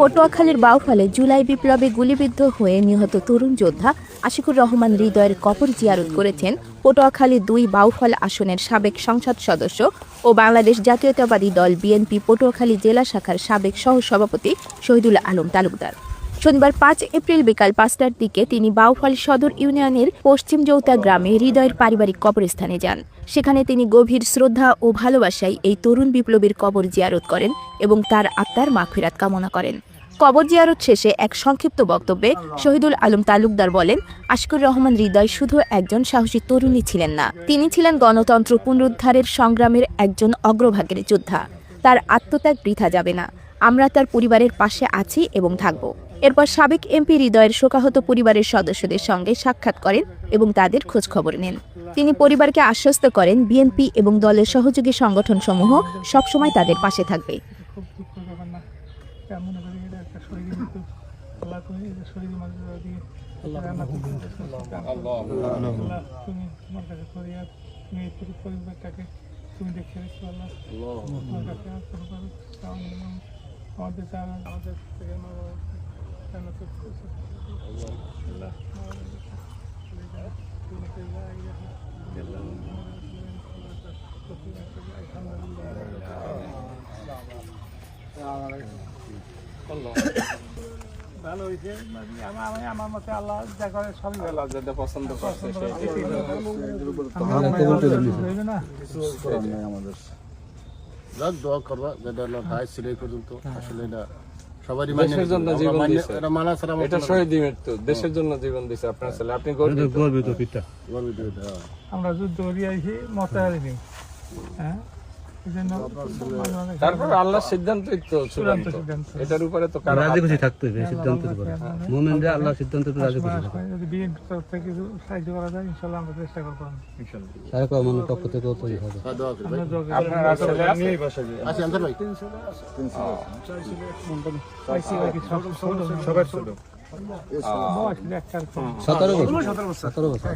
পটুয়াখালীর বাউফলে জুলাই বিপ্লবে গুলিবিদ্ধ হয়ে নিহত তরুণ যোদ্ধা আশিকুর রহমান হৃদয়ের কপর জিয়ারত করেছেন পটুয়াখালী দুই বাউফল আসনের সাবেক সংসদ সদস্য ও বাংলাদেশ জাতীয়তাবাদী দল বিএনপি পটুয়াখালী জেলা শাখার সাবেক সহসভাপতি শহীদুল আলম তালুকদার। শনিবার পাঁচ এপ্রিল বিকাল পাঁচটার দিকে তিনি বাউফল সদর ইউনিয়নের পশ্চিম জৌতা গ্রামে হৃদয়ের পারিবারিক কবরস্থানে যান। সেখানে তিনি গভীর শ্রদ্ধা ও ভালোবাসায় এই তরুণ বিপ্লবীর কবর জিয়ারত করেন এবং তার আত্মার মাগফিরাত কামনা করেন। কবর জিয়ারত শেষে এক সংক্ষিপ্ত বক্তব্যে শহীদুল আলম তালুকদার বলেন, আশকুর রহমান হৃদয় শুধু একজন সাহসী তরুণী ছিলেন না। তিনি ছিলেন গণতন্ত্র পুনরুদ্ধারের সংগ্রামের একজন অগ্রভাগের যোদ্ধা। তার আত্মত্যাগ বৃথা যাবে না। আমরা তার পরিবারের পাশে আছি এবং থাকব। এরপর সাবেক এমপি হৃদয়ের শোকাহত পরিবারের সদস্যদের সঙ্গে সাক্ষাৎ করেন এবং তাদের খোঁজখবর নেন। তিনি পরিবারকে আশ্বস্ত করেন, বিএনপি এবং দলের সহযোগী সংগঠনসমূহ সবসময় তাদের পাশে থাকবে। তুমি আমাদের আমাদের থেকে মা। ভালো হয়েছে। আমার আমি আমার মতে আল্লাহ যা করে সবই ভালো। যেটা পছন্দ করছে সেটাই না? যাক দোয়া করবা যেটা আল্লাহ ভাই ছিল এই পর্যন্ত আসলে এটা সবারই দেশের জন্য জীবন দিছে। এটা মানা ছাড়া এটা শহীদ মৃত্যু দেশের জন্য জীবন দিছে আপনার ছেলে। আপনি গর্বিত। গর্বিত এটা আমরা যুদ্ধ করিয়ে আইছি মতে হারিনি। হ্যাঁ। তারপর আল্লাহর সিদ্ধান্তই তো চূড়ান্ত সিদ্ধান্ত। এটার উপরে তো রাজি খুশি থাকতে হবে সিদ্ধান্তের উপরে। মোমেন্টে আল্লাহ সিদ্ধান্ত রাজি খুশি যদি বিএনপি তরফ থেকে কিছু সাহায্য করা যায় ইনশাল্লাহ আমরা চেষ্টা করব। পক্ষ থেকেও তৈরি হবে। হ্যাঁ, আনসার ভাই। সবার ছোট বয়স একটার কম সতেরো বছর। সতেরো বছর।